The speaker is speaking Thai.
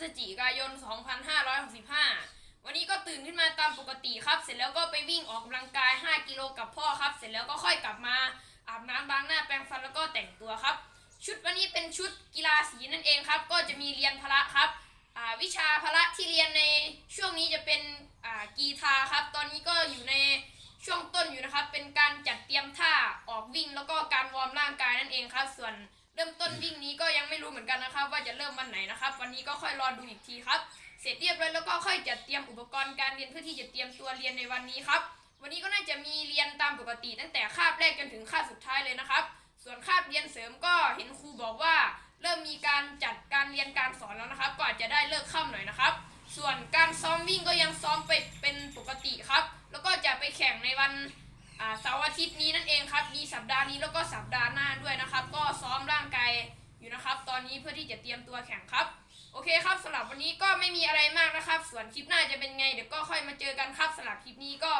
พฤศจิกายน 2565 วันนี้ก็ตื่นขึ้นมาตามปกติครับ เสร็จแล้วก็ไปวิ่งออกกำลังกาย 5 กิโลกับพ่อครับ เสร็จแล้วก็ค่อยกลับมาอาบน้ำล้างหน้าแปรงฟันแล้วก็แต่งตัวครับ ชุดวันนี้เป็นชุดกีฬาสีนั่นเองครับ ก็จะมีเรียนพละครับวิชาพละที่เรียนในช่วงนี้จะเป็นกีฬาครับ ตอนนี้ก็อยู่ในช่วงต้นอยู่นะครับ เป็นการจัดเตรียมท่าออกวิ่งแล้วก็การวอร์มร่างกายนั่นเองครับ ส่วนเริ่มต้นวิ่งนี้ก็ยัง รู้เหมือนกันนะครับ ว่าจะเริ่มวันไหนนะครับ วันนี้ก็ค่อยรอดูอีกทีครับ เสร็จเรียบร้อยแล้วก็ค่อยจัดเตรียมอุปกรณ์การเรียนเพื่อที่จะเตรียมตัวเรียนในวันนี้ครับ วันนี้ก็น่าจะมีเรียนตามปกติ ตั้งแต่คาบแรกจนถึงคาบสุดท้ายเลยนะครับ ส่วนคาบเรียนเสริมก็เห็นครูบอกว่า เริ่มมีการจัดการเรียนการสอนแล้วนะครับ ก็อาจจะได้เลิกค่ำหน่อยนะครับ ส่วนการซ้อมวิ่งก็ยังซ้อมไปเป็นปกติครับ แล้วก็จะไปแข่งในวันเสาร์อาทิตย์นี้นั่นเองครับ มีสัปดาห์นี้แล้วก็สัปดาห์หน้าด้วยนะครับ ก็ซ้อมร่างกาย อนนี้เพื่อที่จะเตรียมตัวแข่งครับ โอเคครับสำหรับวันนี้ก็ไม่มีอะไรมากนะครับ ส่วนคลิปหน้าจะเป็นไงเดี๋ยวก็ค่อยมาเจอกันครับสำหรับคลิปนี้ก็